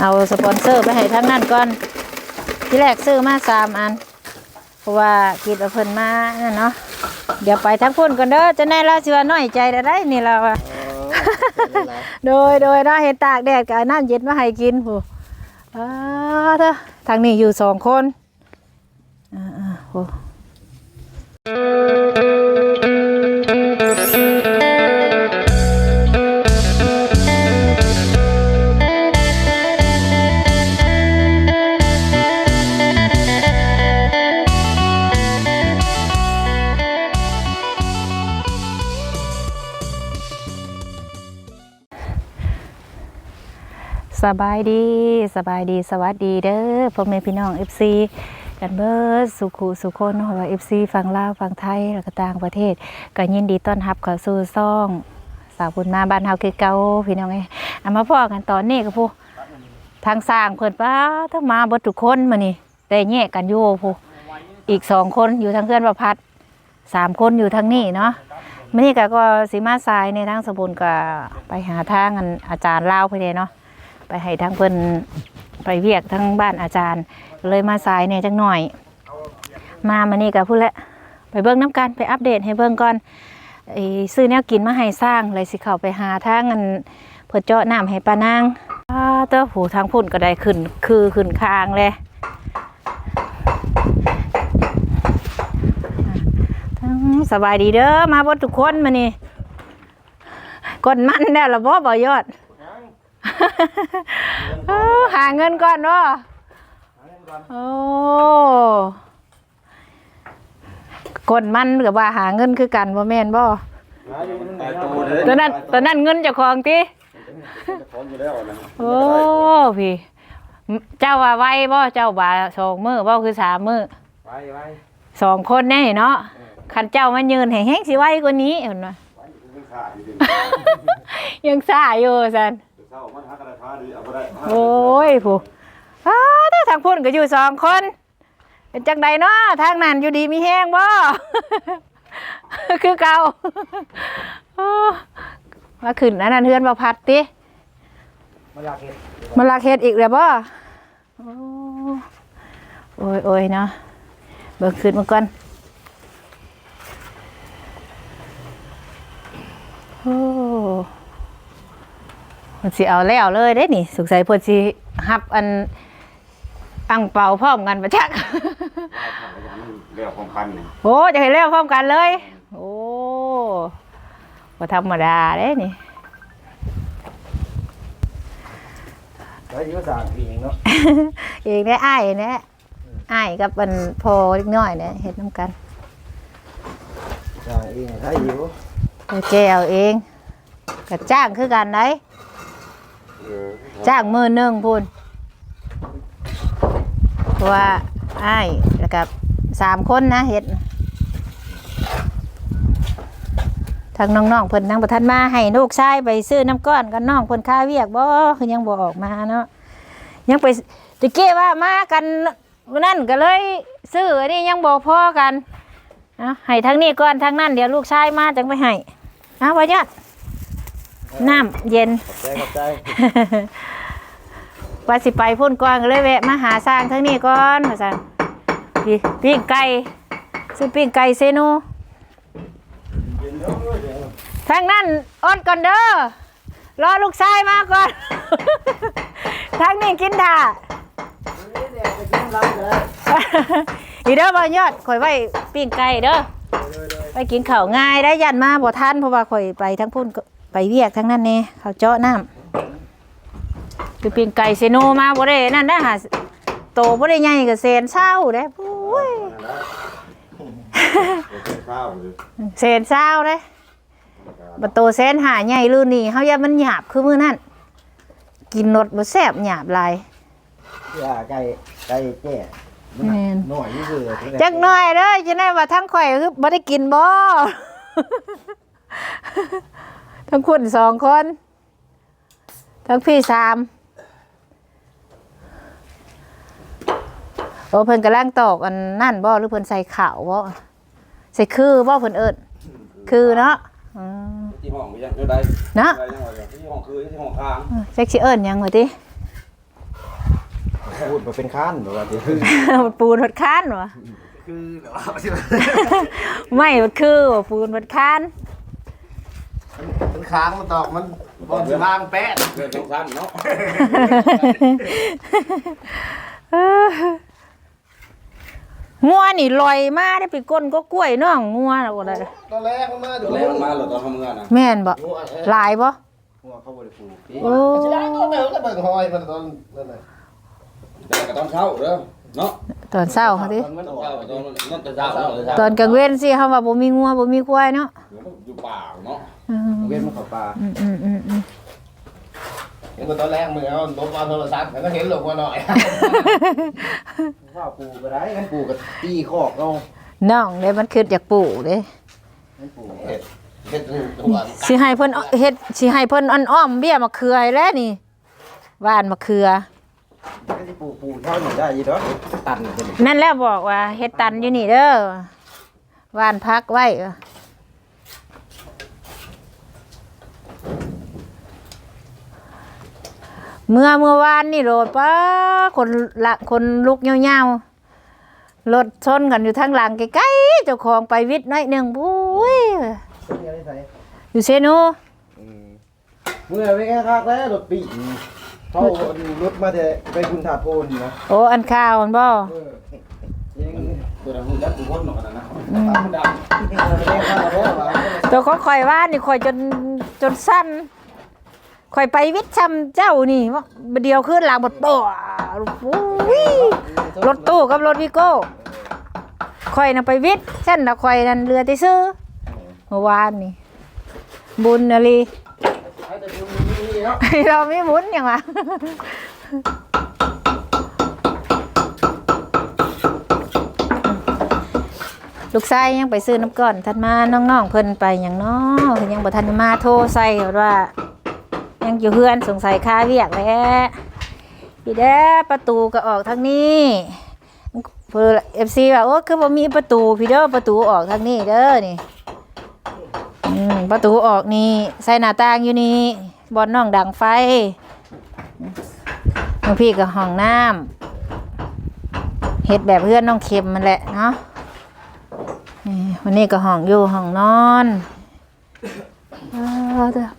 เอาสปอนเซอร์ไปให้ทั้งนั้นก่อน ที่แรกซื้อมาสามอัน เพราะว่าคิดว่าเพิ่นมานั่นเนาะ เดี๋ยวไปทั้งพุ่นก่อนเด้อจะแน่เราสิว่าน้อยใจได้ได้นี่เราอะโดยโดยเนาะเห็นตากแดดกับน้ำเย็นมาให้กินผู้อ้าเด้อทางนี้อยู่สองคน อ่าๆโห สบายดีสบายดีสวัสดีเด้อพ่อแม่พี่น้อง FC กันเบิดสุขุสุคนเนาะว่า FC ฝั่งลาวฝั่งไทยแล้วก็ต่างประเทศ ก็ยินดีต้อนรับเข้าสู่ซ่อง สาวบุญมาบ้านเฮาคือเก่าพี่น้องเอ้เอามาพ่อกันตอนนี้ก็ผู้ทางสร้างเพิ่นป้าถ้ามาเบิดทุกคนมื้อนี้แต่แยกกันอยู่ผู้อีกสองคนอยู่ทางเพื่อนประพัดสามคนอยู่ทางนี้เนาะมื้อนี้ก็ก็สิมาทรายในทางสมบุญก็ไปหาทางอันอาจารย์ลาวเพิ่นเด้เนาะ ไปให้ทั้งเพิ่นไปเวียกทั้งบ้านอาจารย์ เลยมาสายเนี่ยจังหน่อย มามานี่กับพูดแล้วไปเบิ้งน้ำกันไปอัปเดตให้เบิ้งก่อนไอ้ซื้อแนวกินมาให้สร้างเลยสิเข้าไปหาทางอันเพื่อเจาะน้ำให้ปานางเต้าหูทางพุ่นก็ได้ขึ้น คือขึ้นคางเลยทั้งสบายดีเด้อมาบดทุกคนมานี่กดมันแล้ละบ่บ่ยอด หาเงินก่อนเนาะโอ้กดมันกับว่าหาเงินคือกันบ่แม่นบ่ตายตัวเลยตอนนั้นตอนนั้นเงินเจ้าของติพร้อมอยู่แล้วนะโอ้พี่เจ้าว่าไวบ่เจ้าว่าสองมื้อบ่คือสามมื้อไปไปสองคนแน่เนาะคันเจ้ามายืนให้แฮงสิไวกว่านี้เห็นบ่ยังขาดอยู่ดิยังซ่าอยู่ซั่น เศร้ามันหักกระทาดีเอาไปได้โอ้ยผู้อ้าถ้าทางพุ่นก็อยู่สองคน เป็นจังใดเนาะทางนั้นอยู่ดีมีแห้งบ่ คือเก่าโอ้มาขึ้นอันนั้นเฮือนบ่พัดติมาอยากเห็นมาลักเฮ็ดอีกแล้วบ่โอ้โอ้ยโอ้ยเนาะเบิ่งขึ้นมาก่อนโอ้ มันสิเอาแล้วเลยเด้นี่สงสัยเพิ่นสิฮับอันอังเปาพร้อมกันประจัก เรียกของพันนี่โอ้จะให้เร็วพร้อมกันเลย โอ้บ่ธรรมดาเด้นี่ แล้วยิ่งสั่งอีกเนาะเองได้อ้ายเนี่ยอ้ายกับมันพอเล็กน้อยเนี่ยเฮ็ดน้ำกันสั่งอีกถ้าอยู่เอาแจวเองก็จ้างคือกันได้ จ้างมือหนึงพุ่นเพราะว่าอ้ายแล้วกับสามคนนะเฮ็ดทางน้องๆเพิ่นทางประทันมาให้ลูกชายไปซื้อน้ำก้อนกันน้องเพิ่นค่าเวียกบ่คือยังบ่ออกมาเนาะยังไปตะเก้ว่ามากันนั่นก็เลยซื้ออันนี้ยังบ่พอกันเอาให้ทางนี้ก่อนทางนั้นเดี๋ยวลูกชายมาจังไปให้เอาไว้ยอด น้ำเย็น ใจขอบใจว่าสิไปพุ่นก่อนก็เลยแวะมาหาสร้างทั้งนี้ก่อนว่าซั่นพี่ปิ้งไก่ซื้อปิ้งไก่เซโนทางนั้นอดก่อนเด้อรอลูกชายมาก่อน ทางนี้กินถ่าอีเด้อบ่ยอดข่อยไว้ปิ้งไก่เด้อไปกินข้าวง่ายได้ยันมาบ่ทันเพราะว่าข่อยไปทั้งพุ่นก็ ไปเวียกทั้งนั้นแน่ข้าวเจาะน้ำคือปิ้งไก่เซโนมาบ่ได้นั่นได้อหาโตบ่ได้ใหญ่ก็แสนเศร้าเด้อโอ้ยข้าวเลยแสนเศร้าเด้อบ่โตแสนหาใหญ่ลื่นนี่เฮาอย่ามันหยาบคือมื้อนั้นกินรสบ่แซ่บหยาบหลายย่าไก่ไก่แก่แม่นหน่อยนี่คือจักหน่อยเด้อจะได้ว่าทั้งข่อยคือบ่ได้กินบ่ ทั้งคุณสองคน ทั้งพี่สามโอ้เพิ่นกำลังตอกอันนั่นบ่หรือเพิ่นใส่ข้าวบ่ใส่คือบ่เพิ่นเอิ้นคือเนาะอืมที่ห้องยังเท่าใดเนาะที่ห้องคือที่ห้องค้างแจ็คสิเอิ้นหยังว่าติพูดมาเป็นค้านแบบว่าที่คือปูนหดค้านวะคือแบบว่าไม่มันคือว่าปูนหดค้าน มันค้างมันตอกมันบอลสิบางแป๊ดเรื่องสองสามเนาะงัวนี่ลอยมาได้ไปก้นก็กล้วยน้องงัวน่ะบ่ได้ตอนแรกมันมาตัวแรกมันมาแล้วตอนทำงานนะแม่นบ่หลายบ่หัวเขาบริฟูโอ้ชิได้ตัวเดิมแล้วเบิ่งหอยมันตอนนั่นน่ะแต่ก็ต้องเช้าเด้อเนาะตอนเช้าเขาดิตอนมันต้อองอกเช้าตอนนั่นแต่เช้าเนาะแต่เช้าตอนกลางเว้นสิเฮาว่าบ่มีงัวบ่มีควายเนาะอยู่ป่าเนาะอืม เว้นมันเข้าป่าอืมอืมอืมอืมเห็นว่าตอนแรกมึงเอาลบเอาโทรศัพท์แล้วก็เห็นหลงมาหน่อยว่าปูก็ได้งั้นปูก็ตีคอกเอาน้องเด้มันคืออยากปลูกเด้งั้นปูเห็ดเห็ดตัวสิให้เพิ่นเอาเฮ็ดสิให้เพิ่นอ้อมๆเบี้ยมะเขือให้แล้วนี่ว่านมะเขือก็จะปูปูเท่านี้ได้ยี่ดอกตันเป็นนั่นแหล้วบอกว่าเฮ็ดตันอยู่นี่เด้อว่านพักไว้ เมื่อเมื่อวานนี่โรดป้าคนละคนลุกยาวๆรถชนกันอยู่ทางหลังใกล้ๆเจ้าของไปวิทย์น้อยหนึ่งปุ้ยนี่อะไรใส่อยู่เซโนเมื่อไปแค่คักแล้วรถปีเขารถมาแต่ไปคุณถาดโพนนะโอ้อันข้าวมันบ่เออยังตัวนั้นหุ่นยักษ์ตัวพ้นหนอกกันนะอืมมันดไม่ได้ข้าวแล้วว่าตัวเขาคอยว่านี่คอยจนจนสั้น คอยไปวิทย์ชำเจ้านี่ว่าเดียวขึ้นหลังหมดบ่อุ้ยรถตู้กับรถวิโก้คอยน่ะไปวิทย์ฉันน่ะคอยนั่นเรือที่ซื้อเมื่อวานนี่ บุญนะลีเราไม่บุญยังวะลูกชายยังไปซื้อน้ำก้อนทันมาน้องๆเพิ่นไปอย่างน้อยังบ่ทันมาโทรใส่ว่า ยังอยู่เฮือนสงสัยค่าเวียกแล้วพี่แด้ประตูก็ออกทางนี้เพื่อเอฟซีว่าโอ้คือบ่มีประตูพี่เด้อประตูออกทางนี้เด้อนี่ประตูออกนี่ใส่หน้าต่างอยู่นี่บอนน้องดังไฟบางพี่ก็ห้องน้ำเฮ็ดแบบเพื่อนน้องเข็มมันแหละเนาะนี่วันนี้ก็ห้องอยู่ห้องนอน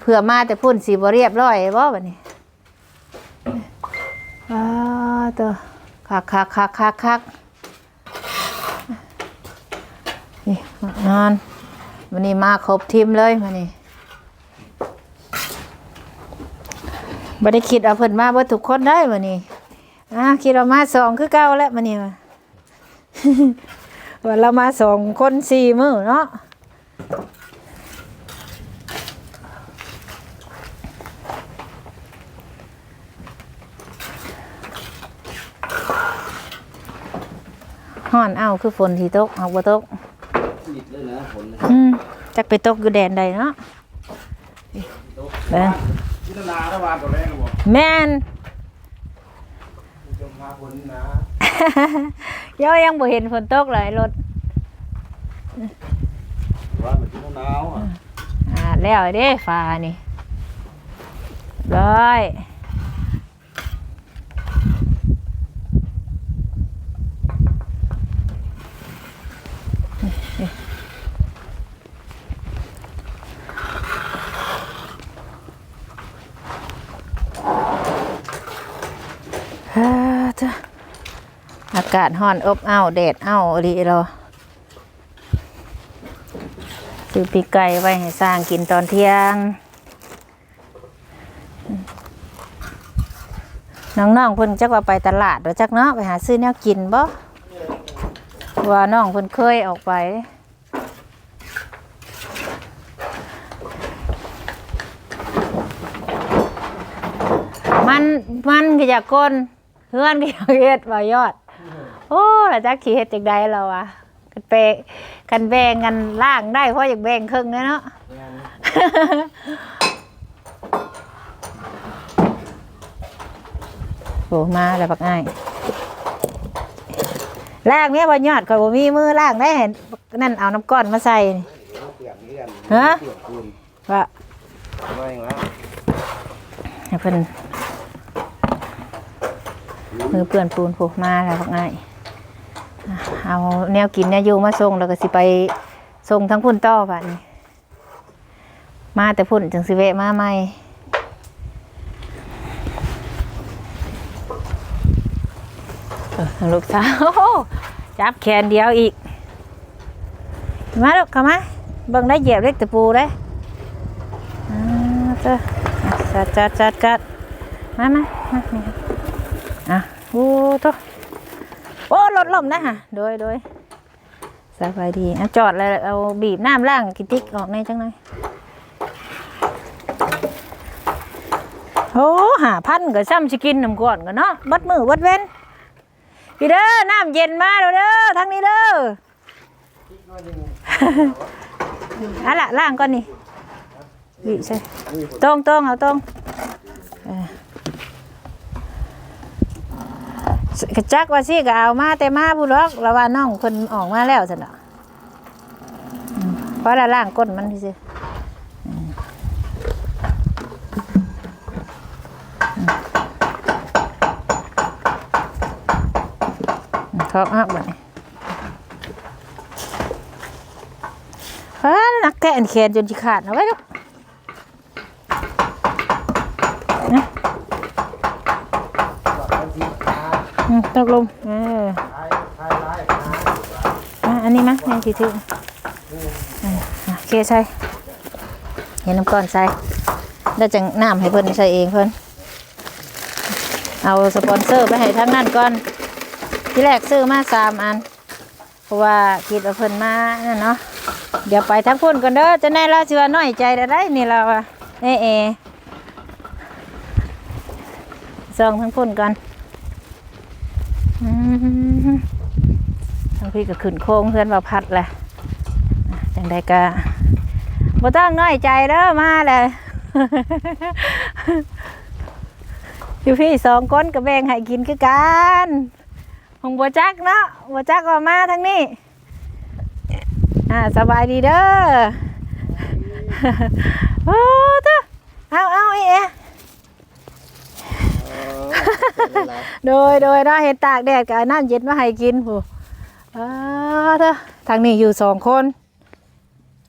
เผื่อมาแต่พุ่นสีบเรียบร้อยบ่บัดนี้ออเตัวคักคักคักคักคักนี่นอนวันนี้มาครบทีมเลยวันนี้บ่ได้คิดเอาเพิ่นมาบิดทุกคนได้วันนี้อ่าคิดเอามาสองคือเก่าแล้ววันนี้ว่ะว่าเรามาสองคนสี่มือเนาะ ฮ้อนเอาคือฝนที่ตกเอาบ่ตกำนิดเลยนะผลอืมจักไปตกอยู่แดนใดเนาะเบิ่งพิจารณาระหว่างตัวแรกนะบอกแม่น จงมาผลนะเดี๋ยวยังบ่เห็นฝนตกเลยรถว่ามันที่หนาวอะอ่าแล้วเด้ฟ้านี่ร้อยากาศร้อนอบอ้าวแดดอ้าวอรีราซื้อปีไก่ไว้ให้สร้างกินตอนเที่ยง น้องๆเพิ่นจักว่าไปตลาดหรือจักเนาะไปหาซื้อแนวกินบ่ว่าน้องเพิ่นเคยออกไปมันมันก็อยากกลเพื่อนก็อยากเฮ็ดว่ายอด โอ้ล้วจักสิเฮ็ดจังไดเราอะกันเปกันแบ่งกันล่างได้เพราะอยากแบ่งครึ่งเด้เนาะโอ้มาแล้วบักอ้ายล่างเนี่ยบ่ยอดข่อยบ่มีมือล่างได้เห็นนั่นเอาน้ำก้อนมาใส่เปลี่ยนนี่กันฮะว่าให้เพิ่นมือเปื่อนปูนผูกมาแล้วง่าย เอาแนวกินแนวอยู่มาส่งแล้วก็สิไปส่งทั้งพุ่นต่อบัดนี้มาแต่พุ่นจังสิเวะมาใหม่เออลูกสาวโอ้โหจับแขนเดียวอีก มาลูกเข้ามาเบิ่งได้เหยียบเล็กตะปูได้อ่าเจ้าอะจัดจัดจัดจัดมามามานี่อะโอ้โต โอ้รถล่มนะฮะโดยโดยสบายดีจอดเลยเอาบีบน้ำล่างกิติกออกในจังเลยโอ้หาพันก็ซ้ำสิกินน้ำก่อนกันเนาะบัดมือบัดเว้นพี่เด้อน้ำเย็นมาเด้อเด้อทางนี้เด้ออะล่ะล่างก่อนนี่วิใช่ตรงตรงเอาตรงเออ กระจักว่าสิก็เอามาแต่มาบุรอกระว่าน้องคนออกมาแล้วสินะอืมเพราะละล่างก้นมันสิท้องอักบ่นี่ฟ้านักแกนแขนจนจิขาดเอาไว้ลูก ตกลงเอออะอันนี้มั้ยนี่สิถึงอะอะโอเคใส่เห็นน้ำก้อนใส่แล้จังน้ำให้เพิ่นใส่เองเพิ่นเอาสปอนเซอร์ไปให้ทั้งนั้นก่อน ที่แรกซื้อมาสามอัน เพราะว่าคิดว่าเพิ่นมานั่นเนาะเดี๋ยวไปทั้งพุ่นก่อนเด้อจะแน่เราสิว่าน้อยใจได้ได้นี่เราอะเอเอซองทั้งพุ่นก่อนอืมทั้ง พี่ก็ขึ้นโค้งเพื่อนว่าพัดแหละอะจังใดก็บ่ต้องน้อยใจเด้อมาเลยอยู่พี่สองคนก็แบ่งให้กินคือกันของบัวจักเนาะบัวจักก็มาทั้งนี้อ่าสบายดีเด้อโอ้เด้อเอาเอาไอ้เอ๋โดยโดยเราเห็นตากแดดกับน้ำเย็นมาให้กินผู้ อาเด้อทางนี้อยู่สองคน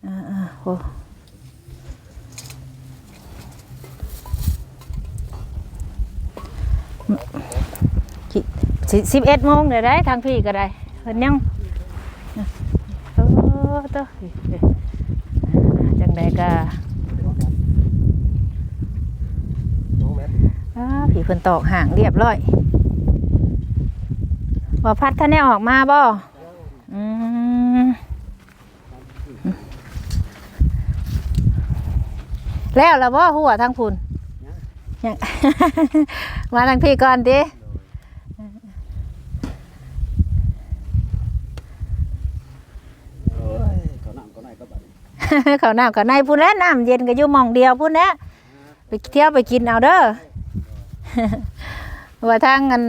อ่าอ่าโอ้สิสิบเอ็ดโมงเดี๋ยวได้ทางพี่ก็ได้เพิ่นยังโอ้ตัวจังใดก็อ้าผีเพิ่นตอกห่างเรียบร้อยว่าพัดท่านได้ออกมาบ่อืม แล้วแล้วบ่หัวทางพุ่นยัง มาทางพี่ก่อนดิโอ้ยเขาน้ำเขาไหนก็แบบนี้เขาวน้ำกับในพุ่นแหล้วน้ำเย็นก็อยู่หมองเดียวพุ่นแหล้วไปเที่ยวไปกินเอาเด้อว่าทางเงิน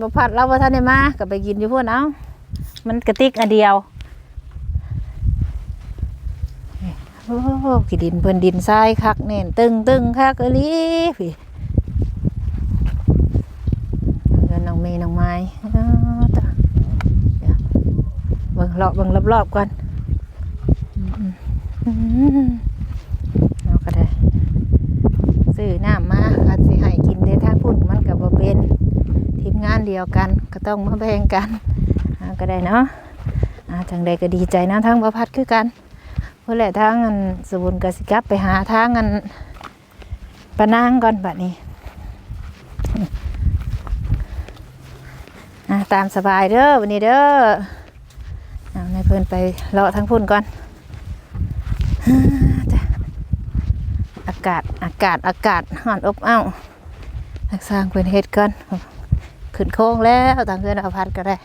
บพัดเราว่าท่านได้มาก็ไปกินอยู่พุ่นเอามันกระติกอันเดียว โอ้กี่ดินเพิ่นดินทรายคักเน่นตึงตึงคักเอลีพี่เงินน้องเมย์น้องไม้อ้าวตะเบิ่งเลาะเบิ่งรอบๆก่อนอืมเอาก็ได้ซื้อน้ำมาคันสิให้กินได้ทาพุ่นมันกับบ่เป็นทีมงานเดียวกัน ก็ต้องมาแบ่งกันก็ได้เนาะจังใดก็ดีใจนะทางประพัดคือกัน เพื่อแหละทางอันสบุนกสิกับไปหาทางอันปะนางก่อนบัดนี้ตามสบายเด้อวันนี้เด้อเอาในเพิ่อนไปเลาะทางพุ่นก่อนอากาศอากาศอากาศห่อนอบอ้าวสร้างเป็นเฮ็ดกันขึ้นโค้งแล้วต่างเพื่อนเอาพัดก็ได้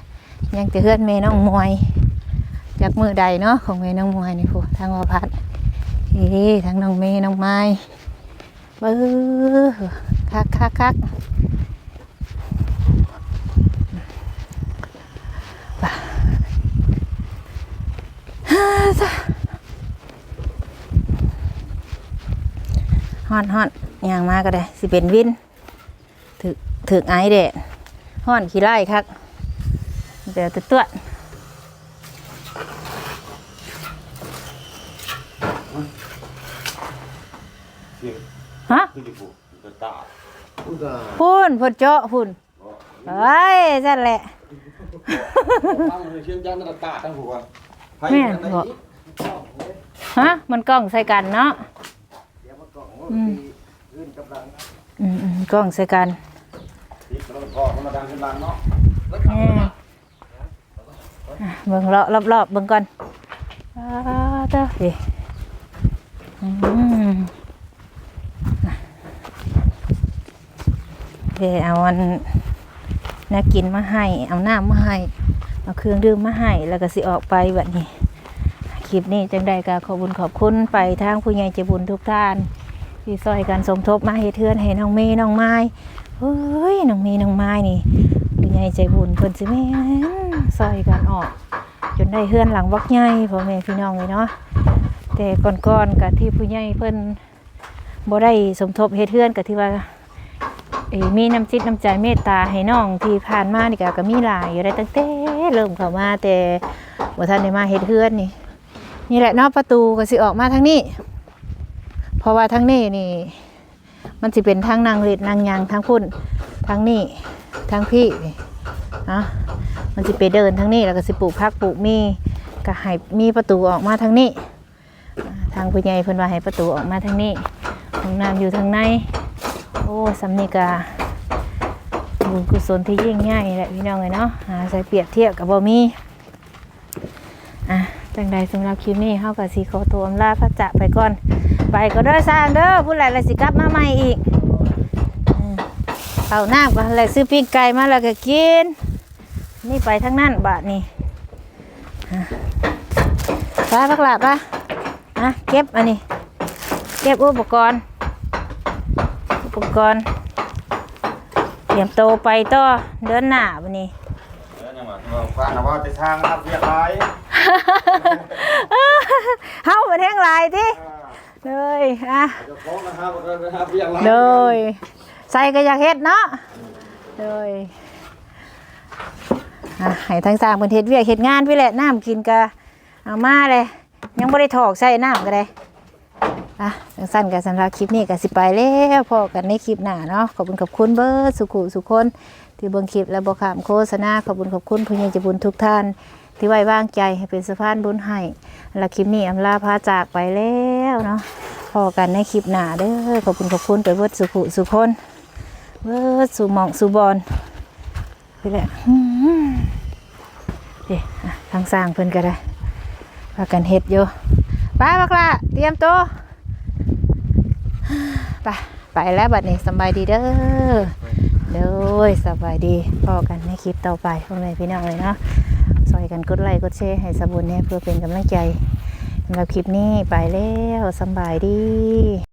ยังแต่เพื่อนเมน้องมวย จากมือใดเนาะของเมน้องมวยนี่ผู้ทางว่าพัดเฮ้ทางน้องเมน้องไม้เบ้อคักคักคักไปฮ่าจ้ะฮอนฮอนย่างมาก็ได้ สิเป็นวินถึกถึกไอแดดฮห้อนขี้ไล่คักเดี๋ยวตัวตัว เสียง ฮะคือดิบุตะตาพูดอะพุ่นพุ่นเจาะพุ่นเอ้ยนั่นแหละฟังเลยเชียงจังตะตาทั้งหัวแม่นบอกฮะมันกล้องใส่กันเนาะเดี๋ยวมากล่องว่าอืมขึ้นกำลังอืมอืมกล้องใส่กันติดแล้วก็มันมาดังขึ้นลังเนาะแม่อะเบิ่งเลาะรอบๆเบิ่งก่อนอ้าวเด้อดิอืมอะ เดี๋ยวเอาอันน่ากินมาให้ เอาน้ำมาให้ เอาเครื่องดื่มมาให้ แล้วก็สิออกไปแบบนี้ คลิปนี้จังใดก็ขอบุญขอบคุณไปทางผู้ใหญ่ใจบุญทุกท่าน ที่ซอยกันสมทบมาให้เทือนให้น้องเมย์น้องไม้เฮ้ยน้องเมย์น้องไม้นี่ผู้ใหญ่ใจบุญเพิ่นสิแม่นซอยกันออก จนได้เฮือนหลังบักใหญ่พ่อแม่พี่น้องเลยเนาะแต่ก่อนๆกับที่ผู้ใหญ่เพิ่นบ่ได้สมทบเฮ็ดเฮือนกับที่ว่า เอ้มีน้ำจิตน้ำใจเมตตาให้น้องที่ผ่านมานี่ก็ก็มีหลายอยู่ได้ตั้งแต่เริ่มเข้ามาแต่บ่ทันได้มาเฮ็ดเฮือนนี่ นี่แหละเนอกประตูก็สิออกมาทางนี้ เพราะว่าทางนี้นี่ มันสิเป็นทางนางเล็ดนางยางทางพุ่นทางนี้ทางพี่นี่ะมันสิไปเดินทางนี้แล้วก็สิปลูกพักปลูกมีก็ให้มีประตูออกมาทางนี้อ่ทางผู้ใหญ่เพิ่นว่าให้ประตูออกมาทางนี้ห้องน้ำอยู่ทางใน อ้สำนีกาบุญกุศลที่ยิ่งใหญ่แหละพี่น้องเลยเนาะหาใส่เปรียบเทียบกับบ่มีอะจังใดสำหรับคลิปนี้เฮากับสีขอตัวอำลาพระจะไปก่อน ไปก็เด้อสร้างเด้อผู้ใดละสิกลับมาใหม่อีกเอาน้ำก็เลยซื้อปิ้งไก่มาแล้วก็กิน นี่ไปทั้งนั้นบาทนี่ไปพักหลับปะอะเก็บอันนี้ เก็บอุปกรณ์ อุปกรณ์เตรียมโตวไปต่อเดินหน้าวันนี้แล้วยังมาฟังนะว่าจะทางครับเรียกไรเฮาเป็นแห้งลายที่เลยอะจะฟ้องนะครับนะครับเรียกไรเลยใส่ก็อยากเฮ็ดเนาะเลยอะให้ทั้งสามเป็นเฮ็ดเวียกเฮ็ดงานพี่แหละน้ำกินกะเอามาเลยยังไม่ได้ถอกใส่น้ำก็ได้ อะจังสั้นกับสำหรับคลิปนี้ก็สิไปแล้วพอกันในคลิปหน้าเนาะขอบคุณขอบคุณเบิร์ดสุขุสุคนที่เบิ่งคลิปและบ่ขามโฆษณาขอบคุณขอบคุณผู้ใหญ่ใจบุญทุกท่าน ที่ไว้วางใจให้เป็นสะพานบุญให้และคลิปนี้อำลาพาจากไปแล้วเนาะพอกันในคลิปหน้าเด้อขอบคุณขอบคุณไปเบิดสุขุสุคนเบิดสุหมองสุบอลไปแหละเดี๋ยวทางสร้างเพิ่นก็ได้พากันเฮ็ดอยู่ไปบักละเตรียมตัว ไปไปแล้วบัดนี้สบายดีเด้อเด้อสบายดีพอกันในคลิปต่อไปพ่อแม่พี่น้องเลยเนาะซอยกันกดไลค์กดแชร์ให้สบุญเนี่ยเพื่อเป็นกำลังใจสำหรับคลิปนี้ไปแล้วสบายดี